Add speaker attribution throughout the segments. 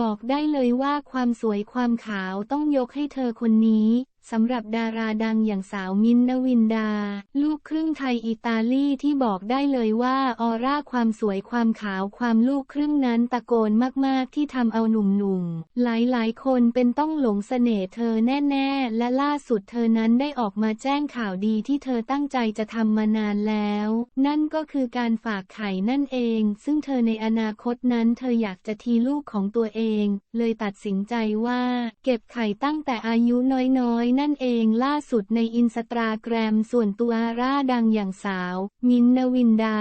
Speaker 1: บอกได้เลยว่าความสวยความขาวต้องยกให้เธอคนนี้ สำหรับดาราดังอย่างสาวมินนวินดา ลูกครึ่งไทยอิตาลีที่บอกได้เลยว่าออร่าความสวยความขาวความลูกครึ่งนั้นตะโกนมากๆที่ทำเอาหนุ่มๆ หลายๆ คนเป็นต้องหลงเสน่ห์เธอแน่ๆ และล่าสุดเธอนั้นได้ออกมาแจ้งข่าวดีที่เธอตั้งใจจะทำมานานแล้ว นั่นก็คือการฝากไข่นั่นเอง ซึ่งเธอในอนาคตนั้นเธออยากจะทีลูกของตัวเอง เลยตัดสินใจว่า เก็บไข่ตั้งแต่อายุน้อยๆนั่นเองล่าสุดในอินสตาแกรมส่วนตัวร่าดังอย่างสาว มินนวินดา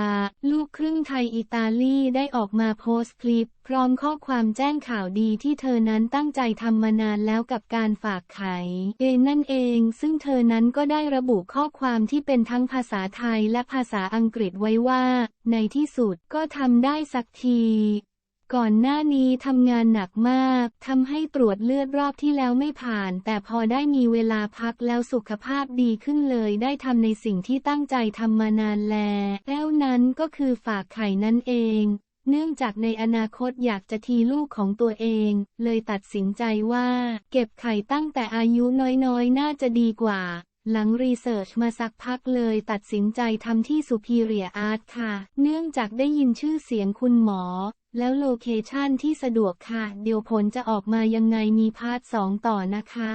Speaker 1: ลูกครึ่งไทยอิตาลีได้ออกมาโพสต์คลิป พร้อมข้อความแจ้งข่าวดีที่เธอนั้นตั้งใจทำมานานแล้วกับการฝากไข่เองนั่นเอง ซึ่งเธอนั้นก็ได้ระบุข้อความที่เป็นทั้งภาษาไทยและภาษาอังกฤษไว้ว่า ในที่สุดก็ทำได้สักที ก่อนหน้านี้ทำงานหนักมากทำให้ตรวจเลือดรอบที่แล้วไม่ผ่าน แต่พอได้มีเวลาพักแล้วสุขภาพดีขึ้นเลย ได้ทำในสิ่งที่ตั้งใจทำมานานแล้วนั้นก็คือฝากไข่นั่นเอง เนื่องจากในอนาคตอยากจะทีลูกของตัวเอง เลยตัดสินใจว่า เก็บไข่ตั้งแต่อายุน้อยๆ น่าจะดีกว่าหลังรีเสิร์ชมาสักพักเลยตัดสินใจทำที่ Superior Art ค่ะ เนื่องจากได้ยินชื่อเสียงคุณหมอ แล้วโลเคชั่นที่สะดวกค่ะ เดี๋ยวผลจะออกมายังไงมีพาร์ทสองต่อนะคะ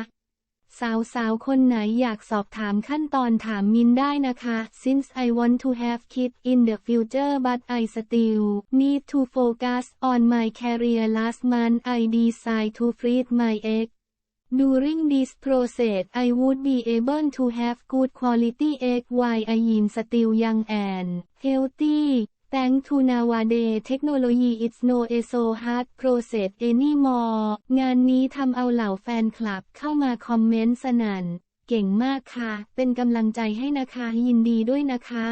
Speaker 1: สาวๆ คนไหนอยากสอบถามขั้นตอนถามมินได้นะคะ Since I want to have kids in the future but I still need to focus on my career last month I decide to freeze my egg During this process I would be able to have good quality egg while I am still young and healthy Thank to nowadays technology it's no so hard process anymore งานนี้ทำเอาเหล่าแฟนคลับเข้ามาคอมเมนต์สนั่น เก่งมากค่ะ เป็นกำลังใจให้นะคะยินดีด้วยนะคะ